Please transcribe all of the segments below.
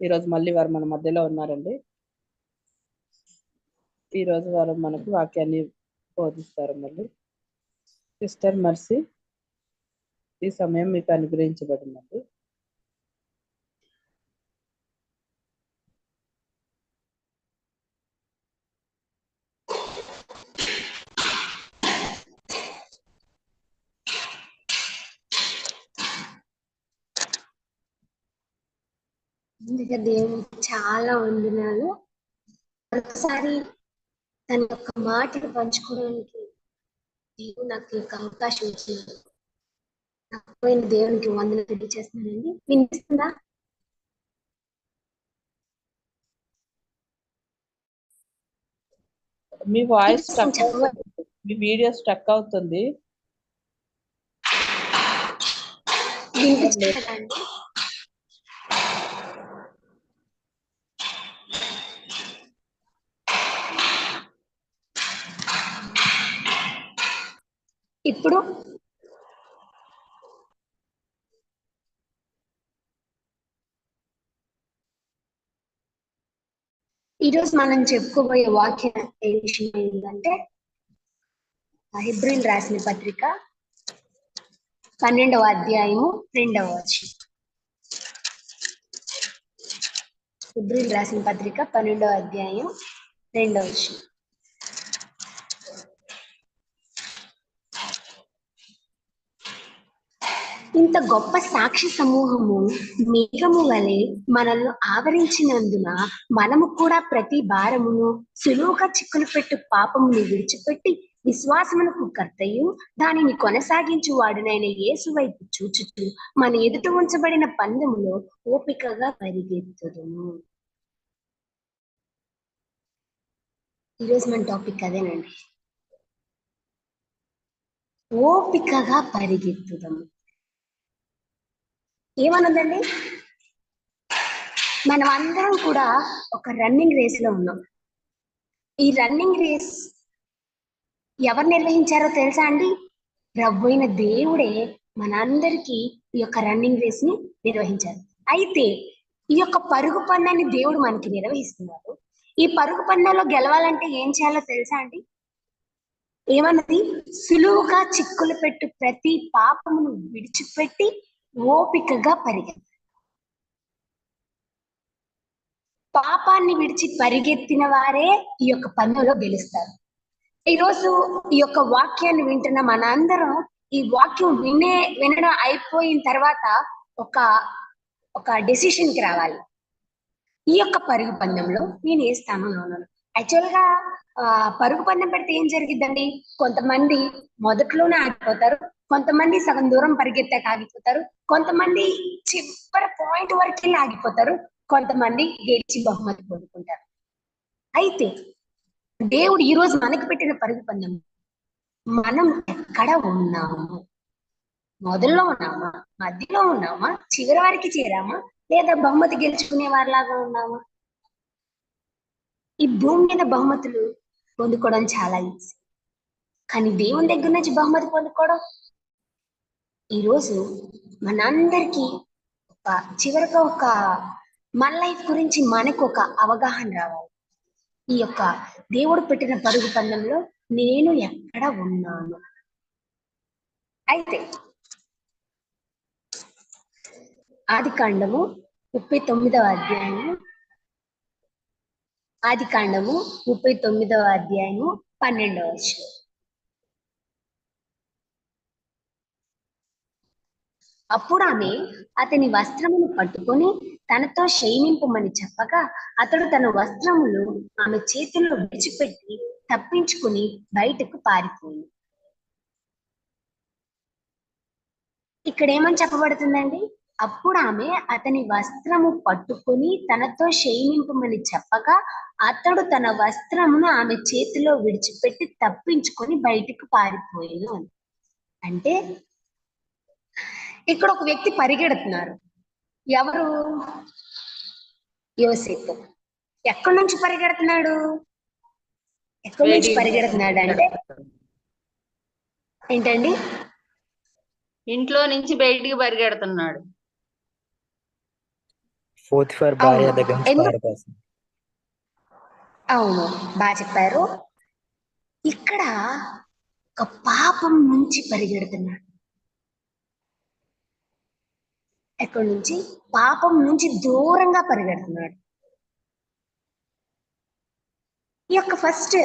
ఈరోజు మళ్ళీ వారు మన మధ్యలో ఉన్నారండి. ఈరోజు వారు మనకు వాక్యాన్ని బోధిస్తారు మళ్ళీ. సిస్టర్ మర్సీ ఈ సమయం మీకు అనుగ్రహించబడిందండి ముందుగా దేవునికి చాలా వందనాలు ఒకసారి తన యొక్క మాటను పంచుకోవడానికి దేవుడు నాకు యొక్క అవకాశం ఇచ్చినాడు. నాకు పోయిన దేవునికి వందన తెలియజేస్తున్నానండి. వినిపిస్తుందా? మీ వాయిస్ స్టక్ మీ వీడియో స్టక్ అవుతుంది అండి ఇప్పుడు ఈరోజు మనం చెప్పుకోబోయే వాక్యం ఏ విషయం ఏంటంటే హిబ్రిల్ రాసిన పత్రిక పన్నెండవ అధ్యాయము రెండవ వచనం. హిబ్రిల్ రాసిన పత్రిక పన్నెండవ అధ్యాయం రెండవ వచనం. ఇంత గొప్ప సాక్షి సమూహము మేఘము వలె మనల్ని ఆవరించినందున మనము కూడా ప్రతి భారమును సులువుగా చిక్కులు పెట్టు పాపముని విడిచిపెట్టి విశ్వాసమునకు కర్తయు. దానిని కొనసాగించు వాడునైన యేసు వైపు చూచుచు మన ఎదుట ఉంచబడిన పందెములో ఓపికగా పరిగెత్తుదుము. ఈరోజు మన టాపిక్ అదేనండి. ఓపికగా పరిగెత్తుదము. ఏమన్నదండి? మనం అందరం కూడా ఒక రన్నింగ్ రేస్లో ఉన్నాం. ఈ రన్నింగ్ రేస్ ఎవరు నిర్వహించారో తెలుసా అండి? రవ్వైన దేవుడే మనందరికీ ఈ యొక్క రన్నింగ్ రేస్ని నిర్వహించారు. అయితే ఈ యొక్క పరుగు పందాన్ని దేవుడు మనకి నిర్వహిస్తున్నారు. ఈ పరుగు పన్నాలో గెలవాలంటే ఏం చేయాలో తెలుసా అండి? ఏమన్నది? సులువుగా చిక్కులు పెట్టు ప్రతి పాపమును విడిచిపెట్టి ఓపికగా పరిగెత్త. పాపాన్ని విడిచి పరిగెత్తిన వారే ఈ యొక్క పన్నులో గెలుస్తారు. ఈరోజు ఈ యొక్క వాక్యాన్ని వింటున్న మనందరం ఈ వాక్యం వినే వినడం అయిపోయిన తర్వాత ఒక ఒక డెసిషన్కి రావాలి. ఈ యొక్క పరుగు పందెంలో నేను ఏ స్థానంలో ఉన్నాను? యాక్చువల్గా పరుగు పందెం పెడితే ఏం జరిగిద్దండి? కొంతమంది మొదట్లోనే ఆగిపోతారు కొంతమంది సగం దూరం పరిగెత్తాక ఆగిపోతారు. కొంతమంది చివరి పాయింట్ వరకు వెళ్ళి ఆగిపోతారు. కొంతమంది గెలిచి బహుమతి పొందుకుంటారు. అయితే దేవుడు ఈ రోజు మనకి పెట్టిన పరుగు పందెం మనం ఎక్కడ ఉన్నాము? మొదల్లో ఉన్నామా? మధ్యలో ఉన్నామా? చివరి వారికి చేరామా? లేదా బహుమతి గెలుచుకునే వారిలాగా ఉన్నామా? ఈ భూమి మీద బహుమతులు పొందుకోవడం చాలా ఈజీ కానీ దేవుని దగ్గర నుంచి బహుమతి పొందుకోవడం ఈరోజు మనందరికీ ఒక చివరిగా ఒక మన లైఫ్ గురించి మనకు ఒక అవగాహన రావాలి. ఈ యొక్క దేవుడు పెట్టిన పరుగు పందంలో నేను ఎక్కడ ఉన్నాను? అయితే ఆది కాండము ముప్పై తొమ్మిదవ అధ్యాయము ఆది కాండము ముప్పై తొమ్మిదవ అధ్యాయము పన్నెండవ అప్పుడు ఆమె అతని వస్త్రమును పట్టుకొని తనతో శయనింపమని చెప్పగా అతడు తన వస్త్రములు ఆమె చేతుల్లో విడిచిపెట్టి తప్పించుకుని బయటకు పారిపోయింది ఇక్కడ ఏమని చెప్పబడుతుందండి? అప్పుడు ఆమె అతని వస్త్రము పట్టుకొని తనతో శయనింపమని చెప్పగా అతడు తన వస్త్రమును ఆమె చేతిలో విడిచిపెట్టి తప్పించుకొని బయటకు పారిపోయాను. అంటే ఇక్కడ ఒక వ్యక్తి పరిగెడుతున్నారు. ఎవరు? యోసేపు. ఎక్కడి నుంచి పరిగెడుతున్నాడు? ఎక్కడి నుంచి పరిగెడుతున్నాడు అంటే ఏంటండి? ఇంట్లో నుంచి బయటికి పరిగెడుతున్నాడు. అవును. బాగా చెప్పారు. ఇక్కడ ఒక పాపం నుంచి పరిగెడుతున్నాడు. ఎక్కడి నుంచి? పాపం నుంచి దూరంగా పరిగెడుతున్నాడు. ఈ యొక్క ఫస్ట్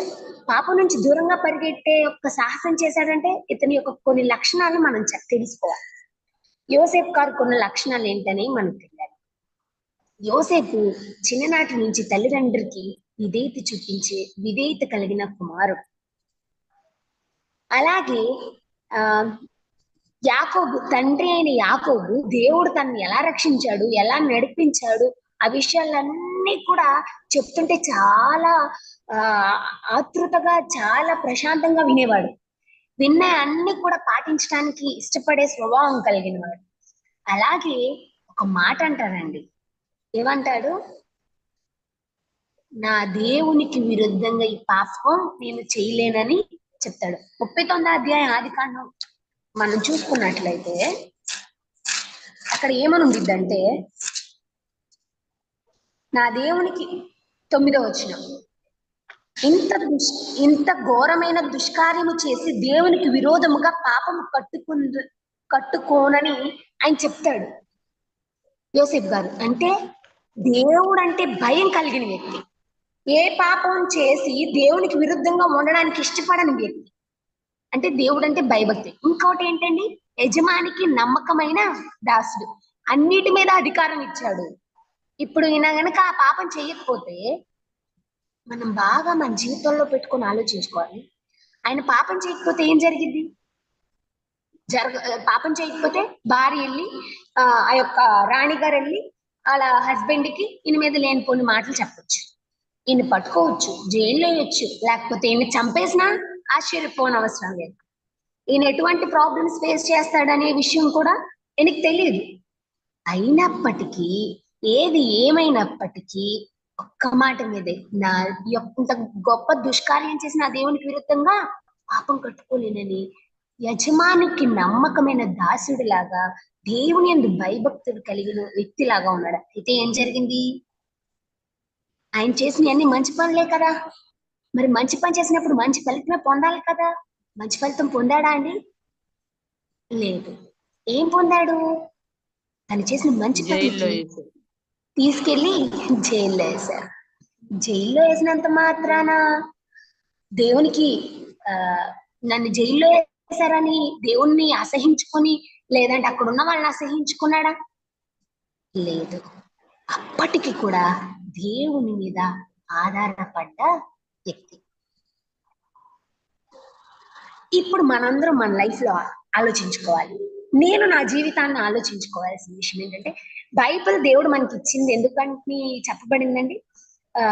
పాపం నుంచి దూరంగా పరిగెట్టే యొక్క సాహసం చేశాడంటే ఇతని యొక్క కొన్ని లక్షణాలు మనం తెలుసుకోవాలి. యోసేఫ్ గారు కొన్ని లక్షణాలు ఏంటని మనకు తెలియాలి. యోసేపు చిన్ననాటి నుంచి తల్లిదండ్రికి విధేయత చూపించే విధేయత కలిగిన కుమారుడు. అలాగే ఆ యాకోబు తండ్రి అయిన యాకోబు దేవుడు తనని ఎలా రక్షించాడు ఎలా నడిపించాడు ఆ విషయాలన్నీ కూడా చెప్తుంటే చాలా ఆ ఆతృతగా చాలా ప్రశాంతంగా వినేవాడు. విన్న అన్ని కూడా పాటించడానికి ఇష్టపడే స్వభావం కలిగిన వాడు అలాగే ఒక మాట అంటారండి. ఏమంటాడు? నా దేవునికి విరుద్ధంగా ఈ పాపం నేను చేయలేనని చెప్తాడు. ముప్పై తొమ్మిది అధ్యాయం ఆది కాండం మనం చూసుకున్నట్లయితే అక్కడ ఏమని ఉండిద్దంటే నా దేవునికి తొమ్మిదో వచ్చిన ఇంత దుష్ ఇంత ఘోరమైన దుష్కార్యము చేసి దేవునికి విరోధముగా పాపము కట్టుకుందు కట్టుకోనని ఆయన చెప్తాడు. యోసేఫ్ గారు అంటే దేవుడు అంటే భయం కలిగిన వ్యక్తి. ఏ పాపం చేసి దేవునికి విరుద్ధంగా ఉండడానికి ఇష్టపడని వ్యక్తి. అంటే దేవుడు అంటే భయభక్తి. ఇంకోటి ఏంటండి? యజమానికి నమ్మకమైన దాసుడు. అన్నిటి మీద అధికారం ఇచ్చాడు. ఇప్పుడు ఈయన గనక ఆ పాపం చేయకపోతే మనం బాగా మన జీవితంలో పెట్టుకొని ఆలోచించుకోవాలి. ఆయన పాపం చేయకపోతే ఏం జరిగింది జరగ పాపం చేయకపోతే భార్య వెళ్ళి ఆ ఆ యొక్క రాణి గారు వెళ్ళి వాళ్ళ హస్బెండ్కి ఈయన మీద లేనిపోని మాటలు చెప్పొచ్చు. ఈయన పట్టుకోవచ్చు జైల్లో వేయొచ్చు లేకపోతే ఈయన చంపేసినా ఆశ్చర్యపోనవసరం లేదు. ఈయన ఎటువంటి ప్రాబ్లమ్స్ ఫేస్ చేస్తాడనే విషయం కూడా ఈయనకి తెలియదు అయినప్పటికీ ఏది ఏమైనప్పటికీ ఒక్క మాట మీదే నా యొక్క ఇంత గొప్ప దుష్కార్యం చేసిన దేవునికి విరుద్ధంగా పాపం కట్టుకోలేనని యజమానికి నమ్మకమైన దాసుడిలాగా దేవుని ఎందు భయభక్తుడు కలిగిన వ్యక్తిలాగా ఉన్నాడు. అయితే ఏం జరిగింది? ఆయన చేసిన అన్ని మంచి పనులే కదా. మరి మంచి పని చేసినప్పుడు మంచి ఫలితమే పొందాలి కదా? మంచి ఫలితం పొందాడా అండి? లేదు. ఏం పొందాడు? తను చేసిన మంచి వేసి తీసుకెళ్ళి జైల్లో వేశారు జైల్లో వేసినంత మాత్రాన దేవునికి ఆ నన్ను జైల్లో వేశారని దేవుణ్ణి అసహించుకొని లేదంటే అక్కడ ఉన్న వాళ్ళని అసహించుకున్నాడా? లేదు. అప్పటికి కూడా దేవుని మీద ఆధారపడ్డ వ్యక్తి. ఇప్పుడు మనందరం మన లైఫ్లో ఆలోచించుకోవాలి. నేను నా జీవితాన్ని ఆలోచించుకోవాల్సిన విషయం ఏంటంటే బైబిల్ దేవుడు మనకి ఇచ్చింది ఎందుకంటే చెప్పబడిందండి? ఆ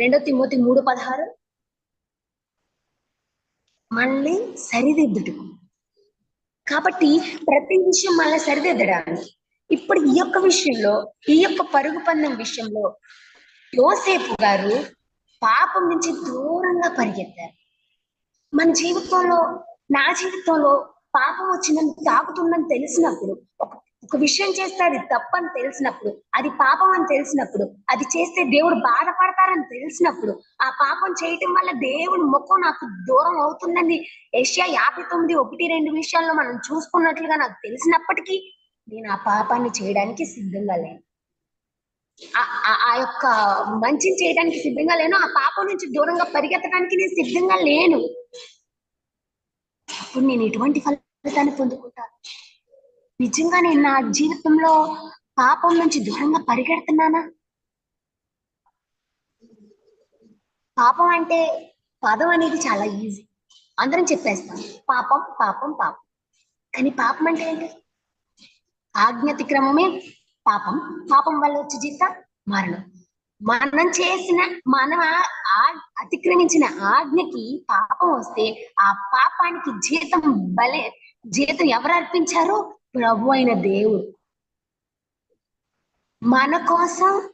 రెండో తిమ్మోతి మూడు పదహారు. మళ్ళీ సరిదిద్దుటకు. కాబట్టి ప్రతి విషయం మళ్ళీ సరిదిద్దడానికి ఇప్పుడు ఈ యొక్క విషయంలో ఈ యొక్క పరుగు పందెం విషయంలో యోసేపు గారు పాపం నుంచి దూరంగా పరిగెత్తారు. మన జీవితంలో నా జీవితంలో పాపం వచ్చిందని తాగుతుందని తాకుతుందని తెలిసినప్పుడు ఒక ఒక విషయం చేస్తే అది తప్పని తెలిసినప్పుడు అది పాపం అని తెలిసినప్పుడు అది చేస్తే దేవుడు బాధపడతారని తెలిసినప్పుడు ఆ పాపం చేయటం వల్ల దేవుడు ముఖం నాకు దూరం అవుతుందని ఏషియా యాభై తొమ్మిది ఒకటి రెండు విషయాల్లో మనం చూసుకున్నట్లుగా నాకు తెలిసినప్పటికీ నేను ఆ పాపాన్ని చేయడానికి సిద్ధంగా లేను. ఆ- యొక్క మంచిని చేయడానికి సిద్ధంగా లేను ఆ పాపం నుంచి దూరంగా పరిగెత్తడానికి నేను సిద్ధంగా లేను. అప్పుడు నేను ఎటువంటి ఫలితాన్ని పొందుకుంటాను? నిజంగా నేను నా జీవితంలో పాపం నుంచి దూరంగా పరిగెడుతున్నానా? పాపం అంటే పదం అనేది చాలా ఈజీ అందరం చెప్పేస్తాం పాపం పాపం పాపం. కానీ పాపం అంటే ఏంటి? ఆజ్ఞాతిక్రమమే. పాపం. పాపం వల్ల వచ్చే జీత మరణం. మనం చేసిన మనం అతిక్రమించిన ఆజ్ఞకి పాపం వస్తే ఆ పాపానికి జీతం బలే జీతం ఎవరు అర్పించారు? ప్రభు అయిన దేవుడు. మన కోసం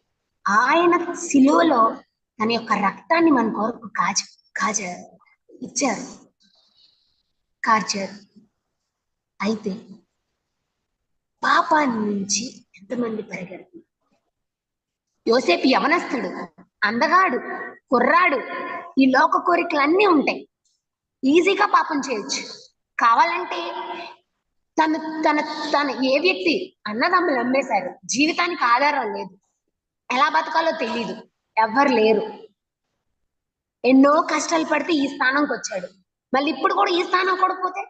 ఆయన శిలువలో తన యొక్క రక్తాన్ని మన కొరకు కాచ కాచ ఇచ్చారు. కాచారు. అయితే పాపాన్ని నుంచి ఎంతమంది పరిగెడుతున్నారు యోసేపు యవనస్తుడు అందగాడు కుర్రాడు ఈ లోక కోరికలు అన్నీ ఉంటాయి. ఈజీగా పాపం చేయొచ్చు. కావాలంటే తను తన తన ఏ వ్యక్తి అన్నదమ్ములు నమ్మేశారు? జీవితానికి ఆధారం లేదు. ఎలా బతకాలో తెలియదు ఎవ్వరు లేరు. ఎన్నో కష్టాలు పడితే ఈ స్థానంకి వచ్చాడు మళ్ళీ ఇప్పుడు కూడా ఈ స్థానం కూడా పోతే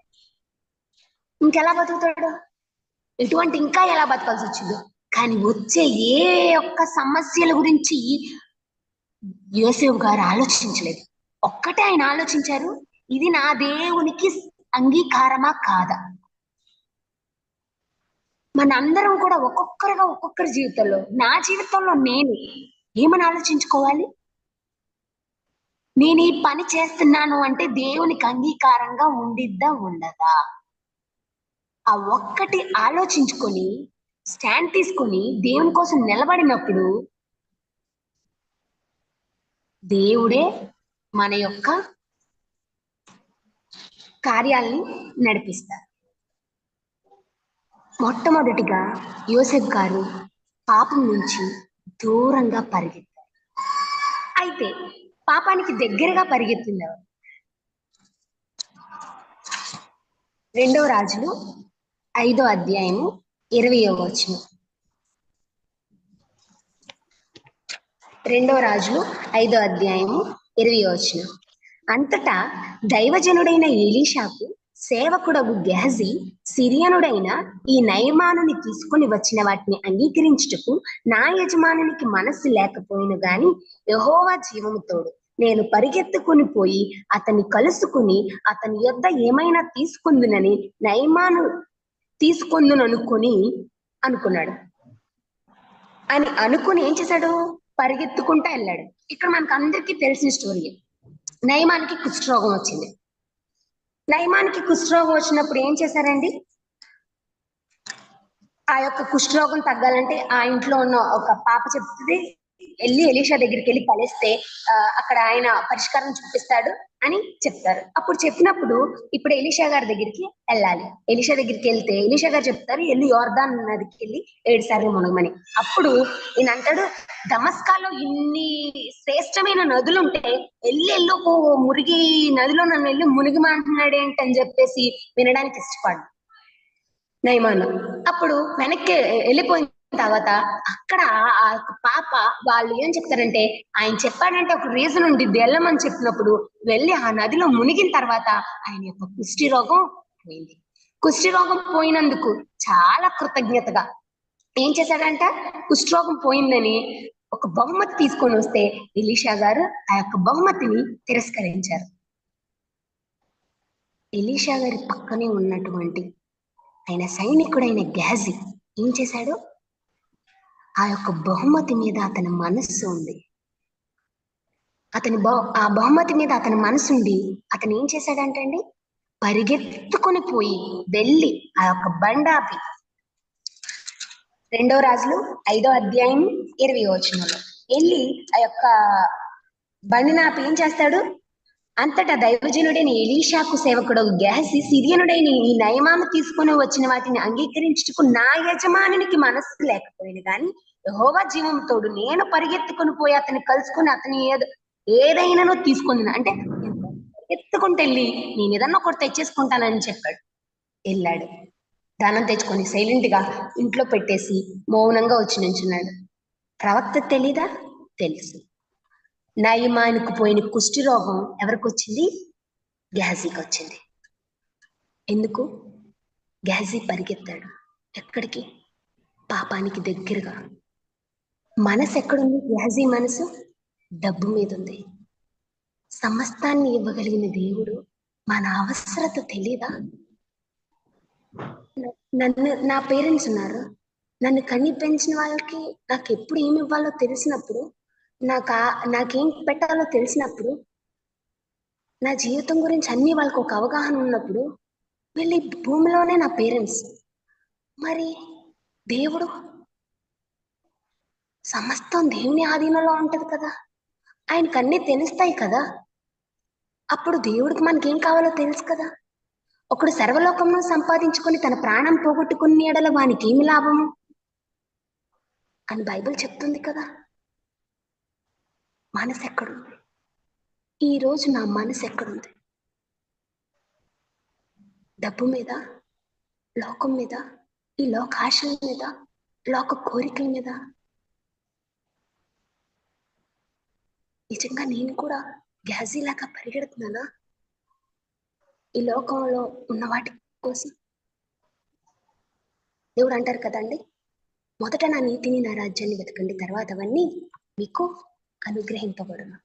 ఇంకెలా బతుకుతాడు? ఎటువంటి ఇంకా ఎలా బతకాల్సి వచ్చిందో కానీ వచ్చే ఏ ఒక్క సమస్యల గురించి యోసేవ్ గారు ఆలోచించలేదు. ఒక్కటే ఆయన ఆలోచించారు ఇది నా దేవునికి అంగీకారమా కాదా? మనందరం కూడా ఒక్కొక్కరుగా ఒక్కొక్కరి జీవితంలో నా జీవితంలో నేను ఏమని ఆలోచించుకోవాలి? నేను ఈ పని చేస్తున్నాను అంటే దేవునికి అంగీకారంగా ఉండిద్దా ఉండదా? ఆ ఒక్కటి ఆలోచించుకొని స్టాండ్ తీసుకొని దేవుని కోసం నిలబడినప్పుడు దేవుడే మన యొక్క కార్యాలని నడిపిస్తారు. మొట్టమొదటిగా యోసెఫ్ గారు పాపం నుంచి దూరంగా పరిగెత్తారు. అయితే పాపానికి దగ్గరగా పరిగెత్తింది రెండవ రెండో రాజులు ఐదో అధ్యాయము ఇరవై వచనం. రెండో రాజులు ఐదో అధ్యాయము ఇరవై వచనం. అంతటా దైవజనుడైన ఏలీషాకు సేవకుడగు గెహజీ సిరియనుడైన ఈ నయమానుని తీసుకుని వచ్చిన వాటిని అంగీకరించుటకు నా యజమానునికి మనస్సు లేకపోయిన గాని యహోవా జీవము తోడు నేను పరిగెత్తుకుని పోయి అతన్ని కలుసుకుని అతని యొద్ద ఏమైనా తీసుకుందునని నయమాను తీసుకుందుననుకొని అనుకున్నాడు. అని అనుకుని ఏం చేశాడు? పరిగెత్తుకుంటా వెళ్ళాడు. ఇక్కడ మనకు అందరికీ తెలిసిన స్టోరీ. నయమానికి కుష్ఠరోగం వచ్చింది. నయమానికి కుష్ఠరోగం వచ్చినప్పుడు ఏం చేశారండి? ఆ యొక్క కుష్ఠరోగం తగ్గాలంటే ఆ ఇంట్లో ఉన్న ఒక పాప చెప్తుంది వెళ్ళి ఎలీషా దగ్గరికి వెళ్ళి కలిస్తే అక్కడ ఆయన పరిష్కారం చూపిస్తాడు అని చెప్తారు. అప్పుడు చెప్పినప్పుడు ఇప్పుడు ఎలీషా గారి దగ్గరికి వెళ్ళాలి. ఎలీషా దగ్గరికి వెళ్తే ఎలీషా గారు చెప్తారు వెళ్ళి యోర్దాన్ నదికి వెళ్ళి ఏడు సార్లు మునగమని. అప్పుడు ఈయన అంటాడు దమస్కాలో ఇన్ని శ్రేష్టమైన నదులు ఉంటే వెళ్ళి వెళ్ళి ఒక మురిగి నదిలో నన్ను వెళ్ళి మునిగిమంటున్నాడు ఏంటి అని చెప్పేసి వినడానికి ఇష్టపడు నయమాను. అప్పుడు వెనక్కి వెళ్ళిపోయిన తర్వాత అక్కడ ఆ యొక్క పాప వాళ్ళు ఏం చెప్తారంటే ఆయన చెప్పాడంటే ఒక రీజన్ ఉండిద్ది వెళ్ళమని చెప్పినప్పుడు వెళ్ళి ఆ నదిలో మునిగిన తర్వాత ఆయన యొక్క కుష్టి రోగం పోయింది. కుష్టి రోగం పోయినందుకు చాలా కృతజ్ఞతగా ఏం చేశాడంట? కుష్ఠరోగం పోయిందని ఒక బహుమతి తీసుకొని వస్తే ఎలీషా గారు ఆ యొక్క బహుమతిని తిరస్కరించారు. ఎలీషా గారి పక్కనే ఉన్నటువంటి ఆయన సైనికుడైన గ్యాజీ ఏం చేశాడు? ఆ యొక్క బహుమతి మీద అతని మనస్సు ఉంది. అతని బహు ఆ బహుమతి మీద అతని మనసు ఉండి అతను ఏం చేశాడంటే అండి పరిగెత్తుకొని పోయి వెళ్ళి ఆ యొక్క బండాపి రెండో రాజులు ఐదో అధ్యాయం ఇరవై వచనంలో. వెళ్ళి ఆ యొక్క బండి నాపి ఏం చేస్తాడు? అంతటా దైవజనుడైన ఎలీషాకు సేవకుడు గ్యాసి సిరియనుడైన ఈ నయమాను తీసుకొని వచ్చిన వాటిని అంగీకరించుటకు నా యజమానునికి మనస్సు లేకపోయింది కానీ యహోవా జీవం తోడు నేను పరిగెత్తుకొని పోయి అతన్ని కలుసుకొని అతని ఏదో ఏదైనానో తీసుకుంది అంటే పరిగెత్తుకుంటూ వెళ్ళి నేను ఏదన్నా ఒకటి తెచ్చేసుకుంటానని చెప్పాడు. వెళ్ళాడు. దానం తెచ్చుకొని సైలెంట్గా ఇంట్లో పెట్టేసి మౌనంగా వచ్చి నించున్నాడు. ప్రవక్త తెలీదా? తెలుసు. నయమానికి పోయిన కుష్టి రోగం ఎవరికి వచ్చింది గ్యాజీకి వచ్చింది ఎందుకు? గ్యాజీ పరిగెత్తాడు. ఎక్కడికి? పాపానికి దగ్గరగా. మనసు ఎక్కడుంది? గ్యాజీ మనసు? డబ్బు మీద ఉంది సమస్తాన్ని ఇవ్వగలిగిన దేవుడు మన అవసరత తెలీదా? నన్ను నా పేరెంట్స్ ఉన్నారు. నన్ను కన్ని పెంచిన వాళ్ళకి నాకు ఎప్పుడు ఏమి ఇవ్వాలో తెలిసినప్పుడు నాకు నాకేం పెట్టాలో తెలిసినప్పుడు నా జీవితం గురించి అన్ని వాళ్ళకి ఒక అవగాహన ఉన్నప్పుడు వీళ్ళు భూమిలోనే నా పేరెంట్స్. మరి దేవుడు సమస్తం దేవుని ఆధీనంలో ఉంటది కదా? ఆయనకు అన్ని తెలుస్తాయి కదా? అప్పుడు దేవుడికి మనకేం కావాలో తెలుసు కదా? ఒకడు సర్వలోకమును సంపాదించుకొని తన ప్రాణం పోగొట్టుకున్న ఎడల వానికి ఏమి లాభము అని బైబిల్ చెప్తుంది కదా? మనసు ఎక్కడుంది ఈ రోజు నా మనసు ఎక్కడుంది డబ్బు మీద లోకం మీద ఈ లోక ఆశల మీద లోక కోరికల మీద? నిజంగా నేను కూడా గ్యాజీలాగా పరిగెడుతున్నానా? ఈ లోకంలో ఉన్న వాటి కోసం? దేవుడు అంటారు కదండి మొదట నా నీతిని నా రాజ్యాన్ని వెతకండి తర్వాత అవన్నీ మీకు అనుగ్రహింపబడును.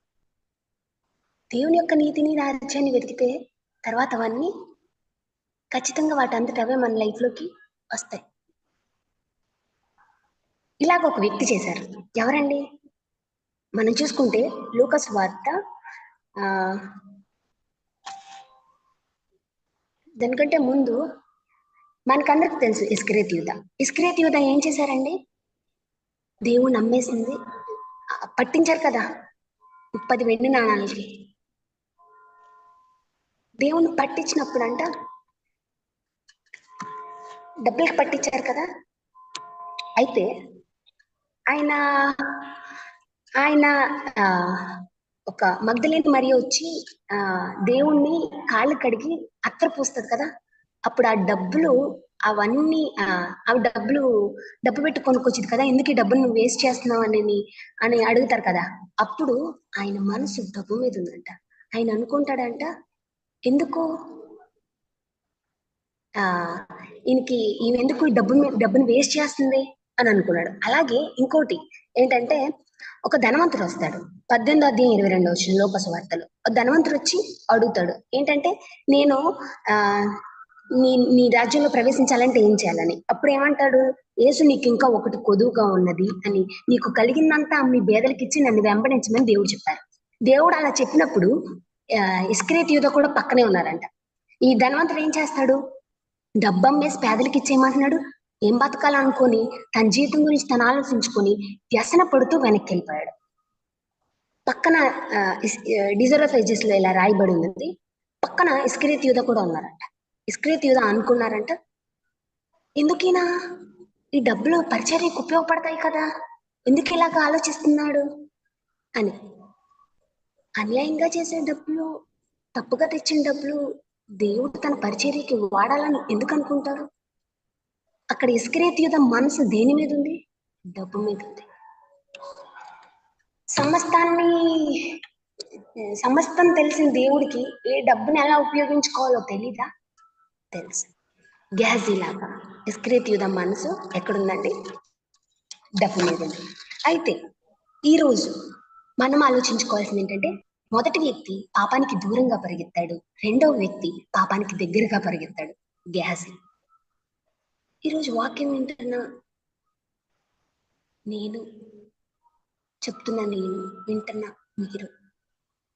దేవుని యొక్క నీతిని రాజ్యాన్ని వెతికితే తర్వాత అవన్నీ ఖచ్చితంగా వాటి అంతట అవే మన లైఫ్లోకి వస్తాయి. ఇలాగ ఒక వ్యక్తి చేశారు. ఎవరండి? మనం చూసుకుంటే లూకస్ వార్త దానికంటే ముందు మనకందరికి తెలుసు ఇస్క్రేత్ యూధ ఇస్క్రేత్ యూధ ఏం చేశారండి? దేవుడు నమ్మేసింది. పట్టించారు కదా. ముప్పది వెండి నాణాలకి దేవుణ్ణి పట్టించినప్పుడు అంట డబ్బులకి పట్టించారు కదా. అయితే ఆయన ఆయన ఆ, ఒక మగ్ధలేని మరి వచ్చి ఆ దేవుణ్ణి కాళ్ళు కడిగి అత్తరు పూస్తుంది కదా. అప్పుడు ఆ డబ్బులు అవన్నీ ఆ డబ్బులు డబ్బు పెట్టి కొనుక్కొచ్చింది కదా ఎందుకు ఈ డబ్బులు నువ్వు వేస్ట్ చేస్తున్నావు అని అని అడుగుతారు కదా. అప్పుడు ఆయన మనసు డబ్బు మీద ఉందంట. ఆయన అనుకుంటాడంట ఎందుకు? ఆ ఈయనకి ఈయన ఎందుకు ఈ డబ్బు మీద డబ్బుని వేస్ట్ చేస్తుంది? అని అనుకున్నాడు. అలాగే ఇంకోటి ఏంటంటే ఒక ధనవంతుడు వస్తాడు. పద్దెనిమిది అధ్యాయం ఇరవై రెండు వచ్చిన లోకసు వార్తలు. ధనవంతుడు వచ్చి అడుగుతాడు. ఏంటంటే నేను ఆ నీ నీ రాజ్యంలో ప్రవేశించాలంటే ఏం చేయాలని? అప్పుడు ఏమంటాడు? యేసు నీకు ఇంకా ఒకటి కొదువుగా ఉన్నది అని. నీకు కలిగిందంతా మీ బేదలకి ఇచ్చి నన్ను వెంబడించమని దేవుడు చెప్పారు. దేవుడు అలా చెప్పినప్పుడు ఇస్క్రేట్ యూత యూద కూడా పక్కనే ఉన్నారంట. ఈ ధనవంతుడు ఏం చేస్తాడు? డబ్బం వేసి పేదలకి ఇచ్చేయమంటున్నాడు ఏం బతకాలనుకొని తన జీవితం గురించి తను ఆలోచించుకొని వ్యసన పడుతూ వెనక్కి వెళ్ళిపోయాడు. పక్కన డిజర్వ్ ఆఫ్లో ఇలా రాయబడి ఉంది. పక్కన ఇస్క్రేత్ యూద కూడా ఉన్నారంట. ఇస్క్రీత్ యూదా అనుకున్నారంట. ఎందుకైనా? ఈ డబ్బులు పరిచర్యకు ఉపయోగపడతాయి కదా. ఎందుకు ఇలాగ ఆలోచిస్తున్నాడు? అని. అన్యాయంగా చేసే డబ్బులు తప్పుగా తెచ్చిన డబ్బులు దేవుడు తన పరిచర్యకి వాడాలని ఎందుకు అనుకుంటారు అక్కడ ఇస్క్రేత్ యుధ మనసు దేని మీద ఉంది? డబ్బు మీద ఉంది. సమస్తాన్ని సమస్తం తెలిసిన దేవుడికి ఏ డబ్బుని ఎలా ఉపయోగించుకోవాలో తెలీదా? తెలుసు. గ్యాస్ లాగా ఇస్క్రేత్ యుధ మనసు ఎక్కడుందండి? డబ్బు మీద ఉంది. అయితే ఈరోజు మనం ఆలోచించుకోవాల్సింది ఏంటంటే మొదటి వ్యక్తి పాపానికి దూరంగా పరిగెత్తాడు. రెండవ వ్యక్తి పాపానికి దగ్గరగా పరిగెత్తాడు. గ్యాస్ ఈరోజు వాక్యం వింటున్నా నేను చెప్తున్నా నేను వింటున్నా మీరు.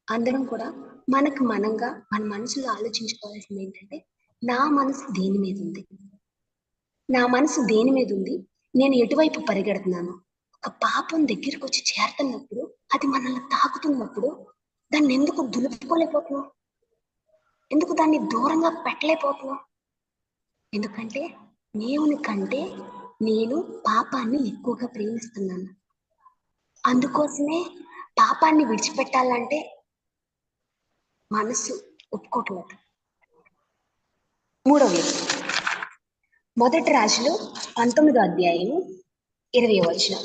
అందరం కూడా మనకు మనంగా మన మనసులో ఆలోచించుకోవాల్సింది ఏంటంటే నా మనసు దేని మీద ఉంది? నా మనసు దేని మీద ఉంది? నేను ఎటువైపు పరిగెడుతున్నాను? ఒక పాపం దగ్గరికి వచ్చి చేరుతున్నప్పుడు అది మనల్ని తాకుతున్నప్పుడు దాన్ని ఎందుకు దులుపుకోలేకపోతున్నాం ఎందుకు దాన్ని దూరంగా పెట్టలేకపోతున్నాం ఎందుకంటే దేవుని కంటే నేను పాపాన్ని ఎక్కువగా ప్రేమిస్తున్నాను. అందుకోసమే పాపాన్ని విడిచిపెట్టాలంటే మనసు ఒప్పుకోవట్లేదు. మూడవ వ్యక్తి మొదటి రాజులు పంతొమ్మిదో అధ్యాయము ఇరవై వచ్చిన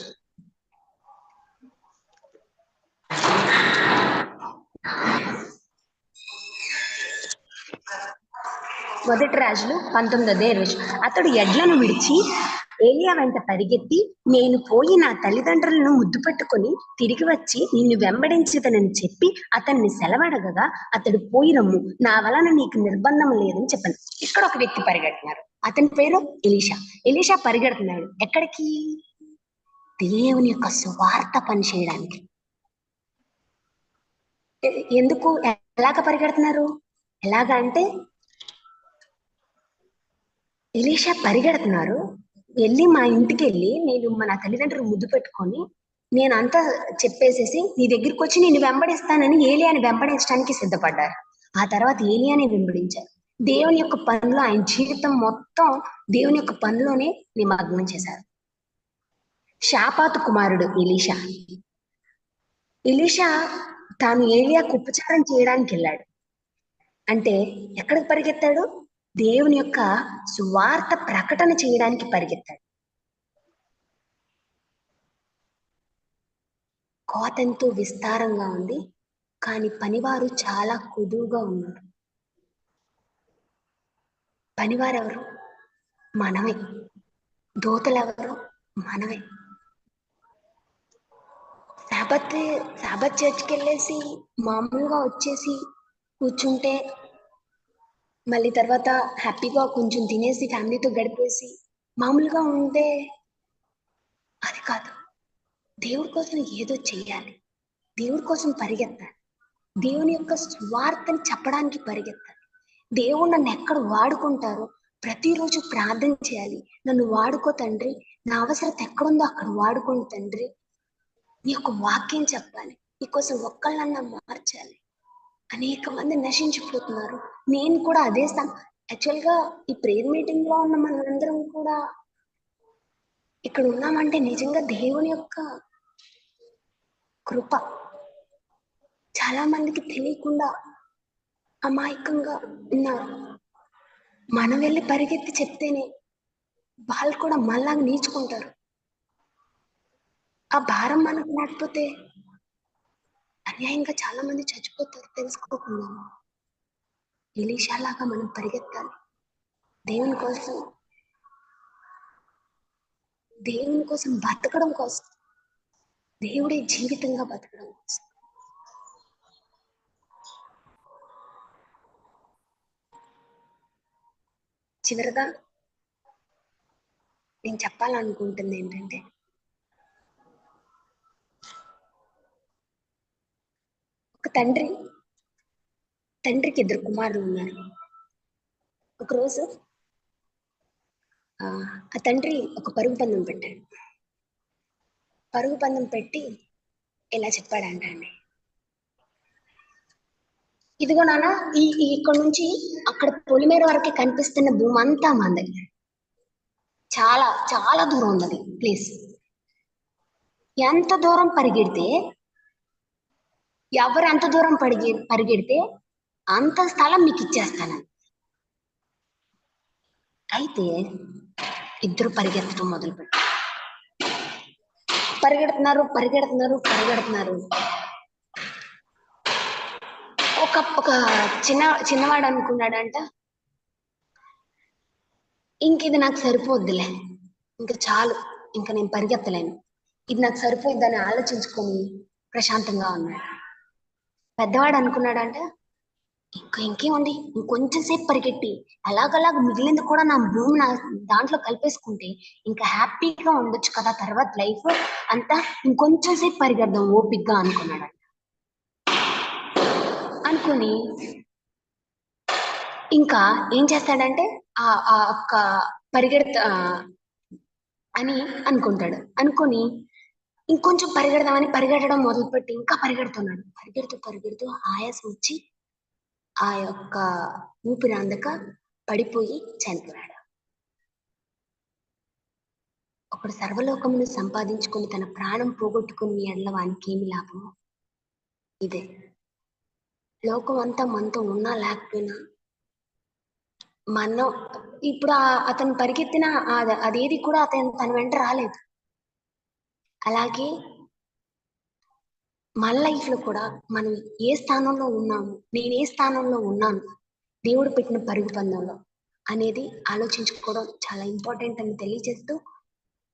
మొదటి రాజులు పంతొమ్మిది అధ్యాయ ఇరవై అతడు ఎడ్లను విడిచి ఏలియా వెంట పరిగెత్తి నేను పోయి నా తల్లిదండ్రులను ముద్దు పెట్టుకొని తిరిగి వచ్చి నిన్ను వెంబడించదనని చెప్పి అతన్ని సెలవడగగా అతడు పోయి రమ్ము. నా వలన నీకు నిర్బంధం లేదని చెప్పాను. ఇక్కడ ఒక వ్యక్తి పరిగెడుతున్నారు. అతని పేరు ఎలీషా. ఎలీషా పరిగెడుతున్నాడు. ఎక్కడికి? దేవుని యొక్క స్వార్థ పని చేయడానికి. ఎందుకు? ఎలాగ పరిగెడుతున్నారు? ఎలాగా అంటే ఎలీషా పరిగెడుతున్నారు. వెళ్ళి మా ఇంటికి వెళ్ళి నేను మా నా తల్లిదండ్రులు ముద్దు పెట్టుకొని నేను అంతా చెప్పేసేసి నీ దగ్గరికి వచ్చి నేను వెంబడిస్తానని ఏలియాని వెంబడించడానికి సిద్ధపడ్డారు. ఆ తర్వాత ఏలియాని వెంబడించారు దేవుని యొక్క పనిలో ఆయన జీవితం మొత్తం దేవుని యొక్క పనిలోనే నిమగ్నం చేశారు. షాపాతు కుమారుడు ఇలీషా ఇలీషా తాను ఏలియాకు ఉపచారం చేయడానికి వెళ్ళాడు అంటే ఎక్కడికి పరిగెత్తాడు? దేవుని యొక్క సువార్త ప్రకటన చేయడానికి పరిగెత్తాడు. కోత ఎంతో విస్తారంగా ఉంది కానీ పనివారు చాలా కుదువుగా ఉన్నారు. పనివారు ఎవరు మనమే. దోతలు ఎవరు మనమే. సాబత్ సాబత్ చర్చ్కి వెళ్ళేసి మామూలుగా వచ్చేసి కూర్చుంటే మళ్ళీ తర్వాత హ్యాపీగా కొంచెం తినేసి ఫ్యామిలీతో గడిపేసి మామూలుగా ఉంటే అది కాదు. దేవుడి కోసం ఏదో చేయాలి దేవుడి కోసం పరిగెత్తాలి. దేవుని యొక్క స్వార్థని చెప్పడానికి పరిగెత్తాలి. దేవుడు నన్ను ఎక్కడ వాడుకుంటారో ప్రతిరోజు ప్రార్థన చేయాలి. నన్ను వాడుకో తండ్రి. నా అవసరత ఎక్కడుందో అక్కడ వాడుకోండి తండ్రి. నీ యొక్క వాక్యం చెప్పాలి. నీకోసం ఒక్కళ్ళన్నా మార్చాలి. అనేక మంది నశించిపోతున్నారు. నేను కూడా అదే స్థానం యాక్చువల్గా ఈ ప్రేయర్ మీటింగ్లో ఉన్న మనందరం కూడా ఇక్కడ ఉన్నామంటే నిజంగా దేవుని యొక్క కృప చాలా మందికి తెలియకుండా అమాయకంగా ఉన్నారు. మనం వెళ్ళి పరిగెత్తి చెప్తేనే వాళ్ళు కూడా మళ్ళా నేర్చుకుంటారు ఆ భారం మనకు లేకపోతే అన్యాయంగా చాలా మంది చచ్చిపోతారు తెలుసుకోకుండా. ఎలీషాలాగా మనం పరిగెత్తాలి. దేవుని కోసం దేవుని కోసం బతకడం కోసం దేవుడే జీవితంగా బతకడం కోసం. చివరిగా నేను చెప్పాలనుకుంటుంది ఏంటంటే ఒక తండ్రి తండ్రికి ఇద్దరు కుమారులు ఉన్నారు. ఒకరోజు ఆ ఆ తండ్రి ఒక పరుగు పందెం పెట్టాడు. పరుగు పందెం పెట్టి ఇలా చెప్పాడంట అండి ఇదిగో నాన్న ఈ ఇక్కడ నుంచి అక్కడ పొలిమేర వరకు కనిపిస్తున్న భూమి అంతా మంది చాలా చాలా దూరం ఉంది ప్లీజ్. ఎంత దూరం పరిగెడితే ఎవరు ఎంత దూరం పరిగె పరిగెడితే అంత స్థలం మీకు ఇచ్చేస్తాను. అయితే ఇద్దరు పరిగెత్తడం మొదలుపెట్టారు పరిగెడుతున్నారు పరిగెడుతున్నారు పరిగెడుతున్నారు. ఒక ఒక చిన్న చిన్నవాడు అనుకున్నాడంట ఇంక ఇది నాకు సరిపోద్దిలే ఇంకా చాలు ఇంకా నేను పరిగెత్తలేను. ఇది నాకు సరిపోద్దని ఆలోచించుకొని ప్రశాంతంగా ఉన్నాడు. పెద్దవాడు అనుకున్నాడంట ఇంకా ఇంకేముంది? ఇంకొంచెం సేపు పరిగెట్టి ఎలాగలాగ మిగిలింది కూడా నా భూమి నా దాంట్లో కలిపేసుకుంటే ఇంకా హ్యాపీగా ఉండొచ్చు కదా తర్వాత లైఫ్? అంతా ఇంకొంచెం సేపు పరిగెడదాం ఓపిగ్గా అనుకున్నాడు అనుకుని ఇంకా ఏం చేస్తాడంటే ఆ ఆ ఒక్క పరిగెడత అని అనుకుంటాడు. అనుకొని ఇంకొంచెం పరిగెడదామని పరిగెట్టడం మొదలుపెట్టి ఇంకా పరిగెడుతున్నాడు. పరిగెడుతూ పరిగెడుతూ ఆయాసం వచ్చి ఆ యొక్క ఊపిరి అందక పడిపోయి చనిపోయాడు. ఒకడు సర్వలోకమును సంపాదించుకొని తన ప్రాణం పోగొట్టుకుని ఎడల వానికి ఏమి లాభము ఇదే. లోకం అంతా మనతో ఉన్నా లేకపోయినా మనం ఇప్పుడు అతను పరిగెత్తిన అదేది కూడా అతను తన వెంట రాలేదు. అలాగే మన లైఫ్లో కూడా మనం ఏ స్థానంలో ఉన్నాము నేను ఏ స్థానంలో ఉన్నాను దేవుడు పెట్టిన పరుగు పందంలో అనేది ఆలోచించుకోవడం చాలా ఇంపార్టెంట్ అని తెలియజేస్తూ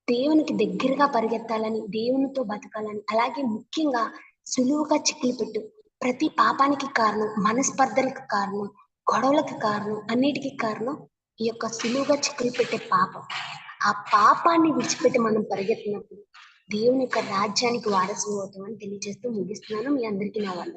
దేవునికి దగ్గరగా పరిగెత్తాలని దేవునితో బతకాలని అలాగే ముఖ్యంగా సులువుగా చిక్కులు పెట్టు. ప్రతి పాపానికి కారణం మనస్పర్ధలకు కారణం గొడవలకు కారణం అన్నిటికీ కారణం ఈ యొక్క సులువుగా చిక్కులు పెట్టే పాపం. ఆ పాపాన్ని విడిచిపెట్టి మనం పరిగెత్తినప్పుడు దేవుని యొక్క రాజ్యానికి వారసులు అవుతామని తెలియజేస్తూ ముగిస్తున్నాను మీ అందరికీ నా వల్ల